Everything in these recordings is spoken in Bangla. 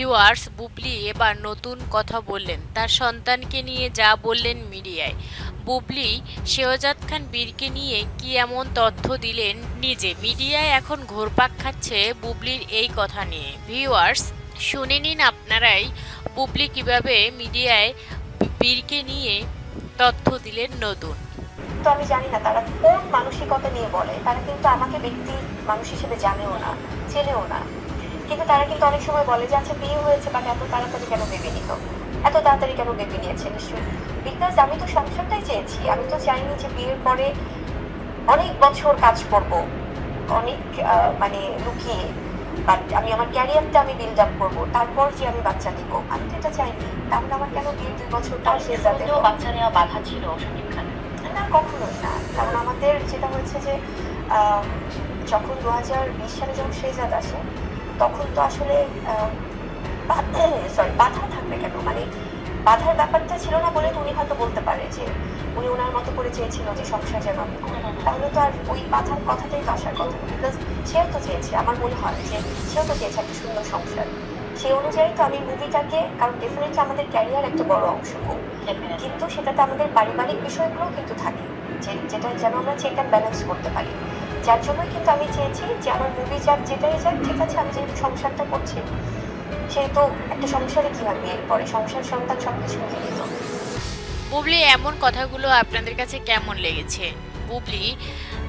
ভিউয়ার্স বুবলি এবার নতুন কথা বললেন। তার সন্তানকে নিয়ে যা বললেন মিডিয়ায়। বুবলি শেহজাদ খান বীরকে নিয়ে কি এমন তথ্য দিলেন নিজে? মিডিয়ায় এখন ঘোরপাক খাচ্ছে বুবলির এই কথা নিয়ে। ভিউয়ার্স শুনে নিন আপনারাই বুবলি কীভাবে মিডিয়ায় বীরকে নিয়ে তথ্য দিলেন নতুন। তো আমি জানি না তারা কোন মানসিকতা নিয়ে বলে। তারা কিন্তু আমাকে ব্যক্তি মানুষ হিসেবে জানেও না, চেনেও না। কিন্তু তারা কিন্তু অনেক সময় বলে যে আচ্ছা বিয়ে হয়েছে বাট এত তাড়াতাড়ি কেন বেবি নিল? এত তাড়াতাড়ি কেন বেবি নিয়েছে? নিশ্চয়ই। বিকজ আমি তো সংসারটাই চেয়েছি। আমি তো চাইনি যে বিয়ের পরে অনেক বছর কাজ করব অনেক মানে লুকিয়ে বাট আমি আমার ক্যারিয়ারটা আমি বিল্ড আপ করব তারপর যে আমি বাচ্চা নিব। আমি তো এটা চাইনি। তাহলে আমার কেন বিয়ের দুই বছর তার শেষ শুরুতেও বাচ্চা নেওয়া বাধা ছিল শাকিব খানের না কখনোই না। কারণ আমাদের যেটা হচ্ছে যে যখন দু হাজার বিশ সালে যখন শেজাদ আসে তখন তো আসলে সরি বাধা থাকবে কেন? মানে বাধার ব্যাপারটা ছিল না বলে তো উনি হয়তো বলতে পারে যে উনি ওনার মতো করে চেয়েছিল যে সংসার যেন আমি করি। তাহলে তো আর ওই বাধার কথাটাই তো আসার কথা। বিকজ সেও তো চেয়েছে আমার মনে হয় যে সেও তো চেয়েছে একটা সুন্দর সংসার। সেই অনুযায়ী তো আমি মুভিটাকে কারণ ডেফিনেটলি আমাদের ক্যারিয়ার একটা বড় অংশ কিন্তু সেটাতে আমাদের পারিবারিক বিষয়গুলো কিন্তু থাকে যে যেটা যেন আমরা চেক অ্যান্ড ব্যালেন্স করতে পারি। যার জন্যই কিন্তু আমি চেয়েছি যে আমার মুভি যাক যেটাই যাক, ঠিক আছে, আমি যেহেতু সংসারটা করছি সেহেতু একটা সংসারে কি হবে? এরপরে সংসার, সন্তান সব কিছু দিত বুবলি, এমন কথাগুলো আপনাদের কাছে কেমন লেগেছে? বুবলি,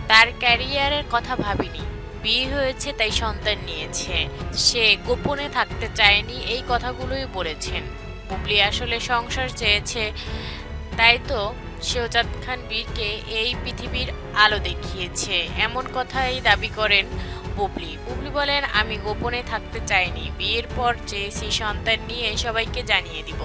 তার ক্যারিয়ারের কথা ভাবিনি। বিয়ে হয়েছে, তাই সন্তান নিয়েছে। সে গোপনে থাকতে চায়নি, এই কথাগুলোই বলেছেন। বুবলি আসলে সংসার চেয়েছে, তাই তো শেহজাদ খান বীরকে এই পৃথিবীর আলো দেখিয়েছে। এমন কথাই দাবি করেন বুবলি। বুবলি বলেন, আমি গোপনে থাকতে চাইনি। বিয়ের পর চেয়েছি সন্তান নিয়ে সবাইকে জানিয়ে দিব।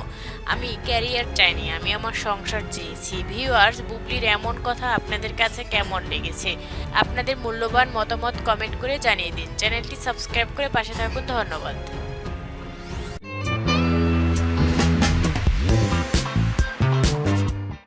আমি ক্যারিয়ার চাইনি। আমি আমার সংসার চেয়েছি। ভিউয়ার্স, বুবলির এমন কথা আপনাদের কাছে কেমন লেগেছে? আপনাদের মূল্যবান মতামত কমেন্ট করে জানিয়ে দিন। চ্যানেলটি সাবস্ক্রাইব করে পাশে থাকুন। ধন্যবাদ।